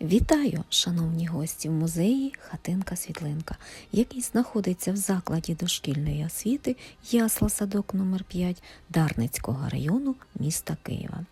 Вітаю, шановні гості в музеї Хатинка Світлинка, який знаходиться в закладі дошкільної освіти Ясла Садок номер 5 Дарницького району міста Києва.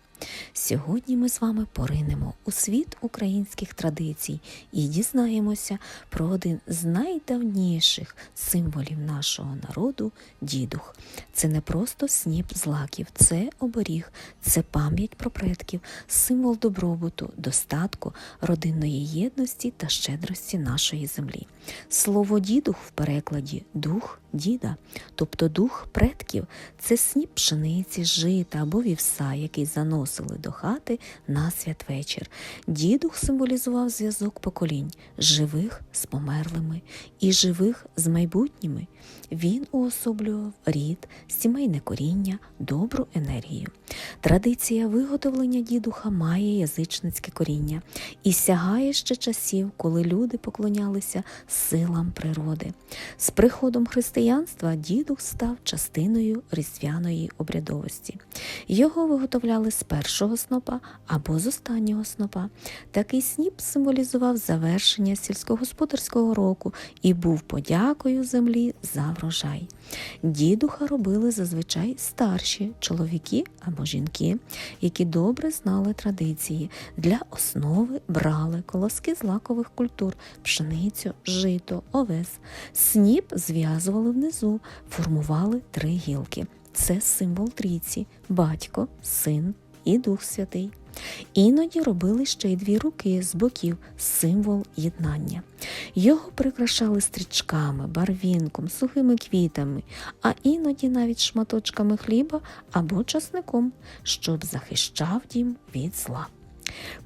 Сьогодні ми з вами поринемо у світ українських традицій і дізнаємося про один з найдавніших символів нашого народу дідух. Це не просто сніп злаків, це оберіг, це пам'ять про предків, символ добробуту, достатку, родинної єдності та щедрості нашої землі. Слово дідух в перекладі дух діда, тобто дух предків, це сніп пшениці, жита або вівса, який заносили до хати на святвечір. Дідух символізував зв'язок поколінь живих з померлими і живих з майбутніми. Він уособлював рід, сімейне коріння, добру енергію. Традиція виготовлення дідуха має язичницьке коріння і сягає ще часів, коли люди поклонялися силам природи. З приходом християнства дідух став частиною різдвяної обрядовості. Його виготовляли з першого снопа або з останнього снопа. Такий сніп символізував завершення сільськогосподарського року і був подякою землі за врожай. Дідуха робили зазвичай старші чоловіки або жінки, які добре знали традиції. Для основи брали колоски з лакових культур, пшеницю, жито, овес. Сніп зв'язували внизу, формували три гілки. Це символ трійці батько, син і Дух Святий. Іноді робили ще й дві руки з боків символ єднання. Його прикрашали стрічками, барвінком, сухими квітами, а іноді навіть шматочками хліба або часником, щоб захищав дім від зла.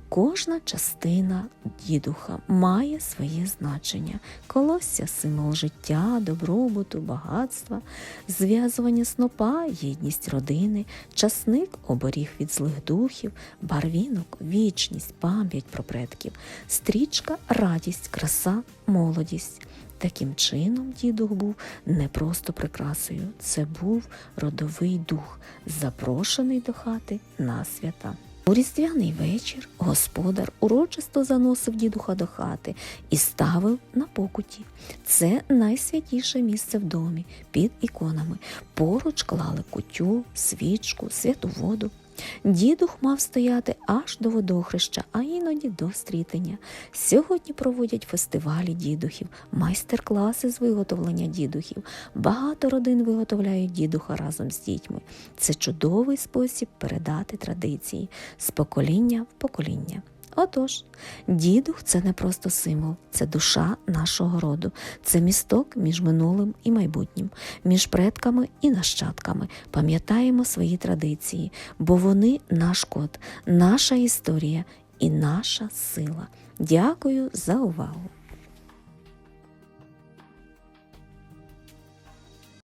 Кожна частина дідуха має своє значення. Колосся символ життя, добробуту, багатства, зв'язування снопа, єдність родини, часник оберіг від злих духів, барвінок, вічність, пам'ять про предків, стрічка, радість, краса, молодість. Таким чином, дідух був не просто прикрасою, це був родовий дух, запрошений до хати на свята. У різдвяний вечір господар урочисто заносив дідуха до хати і ставив на покуті. Це найсвятіше місце в домі під іконами. Поруч клали кутю, свічку, святу воду. Дідух мав стояти аж до водохреща, а іноді до стрітення. Сьогодні проводять фестивалі дідухів, майстер-класи з виготовлення дідухів. Багато родин виготовляють дідуха разом з дітьми. Це чудовий спосіб передати традиції з покоління в покоління. Отож, дідух це не просто символ, це душа нашого роду, це місток між минулим і майбутнім, між предками і нащадками. Пам'ятаємо свої традиції, бо вони наш код, наша історія і наша сила. Дякую за увагу!